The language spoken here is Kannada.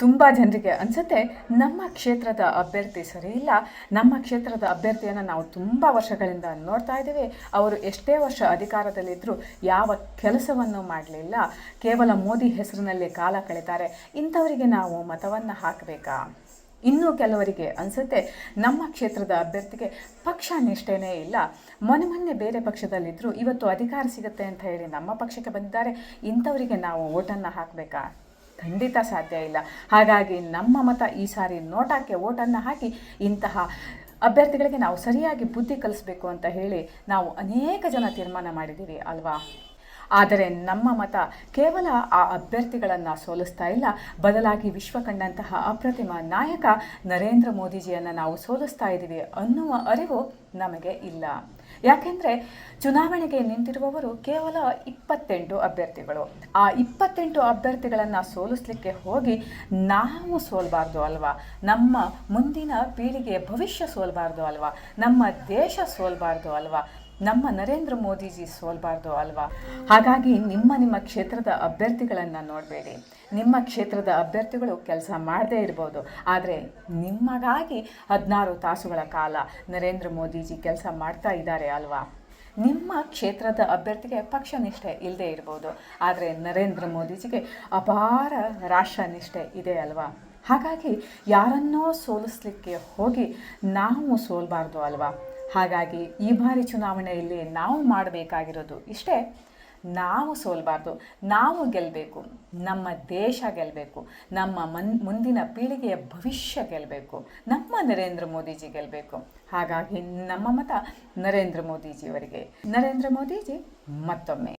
ತುಂಬ ಜನರಿಗೆ ಅನಿಸುತ್ತೆ, ನಮ್ಮ ಕ್ಷೇತ್ರದ ಅಭ್ಯರ್ಥಿ ಸರಿ ಇಲ್ಲ, ನಮ್ಮ ಕ್ಷೇತ್ರದ ಅಭ್ಯರ್ಥಿಯನ್ನು ನಾವು ತುಂಬ ವರ್ಷಗಳಿಂದ ನೋಡ್ತಾ ಇದ್ದೀವಿ. ಅವರು ಎಷ್ಟೇ ವರ್ಷ ಅಧಿಕಾರದಲ್ಲಿದ್ದರೂ ಯಾವ ಕೆಲಸವನ್ನು ಮಾಡಲಿಲ್ಲ. ಕೇವಲ ಮೋದಿ ಹೆಸರಿನಲ್ಲಿ ಕಾಲ ಕಳೀತಾರೆ. ಇಂಥವರಿಗೆ ನಾವು ಮತವನ್ನು ಹಾಕಬೇಕಾ? ಇನ್ನೂ ಕೆಲವರಿಗೆ ಅನಿಸುತ್ತೆ, ನಮ್ಮ ಕ್ಷೇತ್ರದ ಅಭ್ಯರ್ಥಿಗೆ ಪಕ್ಷ ನಿಷ್ಠೆನೇ ಇಲ್ಲ. ಮೊನ್ನೆ ಮೊನ್ನೆ ಬೇರೆ ಪಕ್ಷದಲ್ಲಿದ್ದರೂ ಇವತ್ತು ಅಧಿಕಾರ ಸಿಗುತ್ತೆ ಅಂತ ಹೇಳಿ ನಮ್ಮ ಪಕ್ಷಕ್ಕೆ ಬಂದಿದ್ದಾರೆ. ಇಂಥವರಿಗೆ ನಾವು ಓಟನ್ನು ಹಾಕಬೇಕಾ? ಖಂಡಿತ ಸಾಧ್ಯ ಇಲ್ಲ. ಹಾಗಾಗಿ ನಮ್ಮ ಮತ ಈ ಸಾರಿ ನೋಟಕ್ಕೆ ಓಟನ್ನು ಹಾಕಿ ಇಂತಹ ಅಭ್ಯರ್ಥಿಗಳಿಗೆ ನಾವು ಸರಿಯಾಗಿ ಬುದ್ಧಿ ಕಲಿಸ್ಬೇಕು ಅಂತ ಹೇಳಿ ನಾವು ಅನೇಕ ಜನ ತೀರ್ಮಾನ ಮಾಡಿದ್ದೀವಿ ಅಲ್ವಾ? ಆದರೆ ನಮ್ಮ ಮತ ಕೇವಲ ಆ ಅಭ್ಯರ್ಥಿಗಳನ್ನು ಸೋಲಿಸ್ತಾ ಇಲ್ಲ, ಬದಲಾಗಿ ವಿಶ್ವ ಕಂಡಂತಹ ಅಪ್ರತಿಮ ನಾಯಕ ನರೇಂದ್ರ ಮೋದಿಜಿಯನ್ನು ನಾವು ಸೋಲಿಸ್ತಾ ಇದ್ದೀವಿ ಅನ್ನುವ ಅರಿವು ನಮಗೆ ಇಲ್ಲ. ಯಾಕೆಂದರೆ ಚುನಾವಣೆಗೆ ನಿಂತಿರುವವರು ಕೇವಲ ಇಪ್ಪತ್ತೆಂಟು ಅಭ್ಯರ್ಥಿಗಳು. ಆ ಇಪ್ಪತ್ತೆಂಟು ಅಭ್ಯರ್ಥಿಗಳನ್ನು ಸೋಲಿಸ್ಲಿಕ್ಕೆ ಹೋಗಿ ನಾವು ಸೋಲ್ಬಾರ್ದು ಅಲ್ವಾ? ನಮ್ಮ ಮುಂದಿನ ಪೀಳಿಗೆ ಭವಿಷ್ಯ ಸೋಲ್ಬಾರ್ದು ಅಲ್ವಾ? ನಮ್ಮ ದೇಶ ಸೋಲ್ಬಾರ್ದು ಅಲ್ವಾ? ನಮ್ಮ ನರೇಂದ್ರ ಮೋದಿಜಿ ಸೋಲ್ಬಾರ್ದು ಅಲ್ವಾ? ಹಾಗಾಗಿ ನಿಮ್ಮ ನಿಮ್ಮ ಕ್ಷೇತ್ರದ ಅಭ್ಯರ್ಥಿಗಳನ್ನು ನೋಡಬೇಡಿ. ನಿಮ್ಮ ಕ್ಷೇತ್ರದ ಅಭ್ಯರ್ಥಿಗಳು ಕೆಲಸ ಮಾಡದೇ ಇರ್ಬೋದು. ಆದರೆ ನಿಮಗಾಗಿ ಹದಿನಾರು ತಾಸುಗಳ ಕಾಲ ನರೇಂದ್ರ ಮೋದಿಜಿ ಕೆಲಸ ಮಾಡ್ತಾ ಇದ್ದಾರೆ ಅಲ್ವಾ? ನಿಮ್ಮ ಕ್ಷೇತ್ರದ ಅಭ್ಯರ್ಥಿಗೆ ಪಕ್ಷ ನಿಷ್ಠೆ ಇಲ್ಲದೆ ಇರ್ಬೋದು. ಆದರೆ ನರೇಂದ್ರ ಮೋದಿಜಿಗೆ ಅಪಾರ ರಾಷ್ಟ್ರ ನಿಷ್ಠೆ ಇದೆ ಅಲ್ವಾ? ಹಾಗಾಗಿ ಯಾರನ್ನೋ ಸೋಲಿಸ್ಲಿಕ್ಕೆ ಹೋಗಿ ನಾವು ಸೋಲಬಾರ್ದು ಅಲ್ವಾ? ಹಾಗಾಗಿ ಈ ಬಾರಿ ಚುನಾವಣೆಯಲ್ಲಿ ನಾವು ಮಾಡಬೇಕಾಗಿರೋದು ಇಷ್ಟೇ, ನಾವು ಸೋಲಬಾರ್ದು, ನಾವು ಗೆಲ್ಲಬೇಕು ನಮ್ಮ ದೇಶ ಗೆಲ್ಲಬೇಕು ನಮ್ಮ ಮನ್, ಮುಂದಿನ ಪೀಳಿಗೆಯ ಭವಿಷ್ಯ ಗೆಲ್ಲಬೇಕು ನಮ್ಮ ನರೇಂದ್ರ ಮೋದಿಜಿ ಗೆಲ್ಲಬೇಕು ಹಾಗಾಗಿ ನಮ್ಮ ಮತ ನರೇಂದ್ರ ಮೋದಿಜಿಯವರಿಗೆ. ನರೇಂದ್ರ ಮೋದಿಜಿ ಮತ್ತೊಮ್ಮೆ.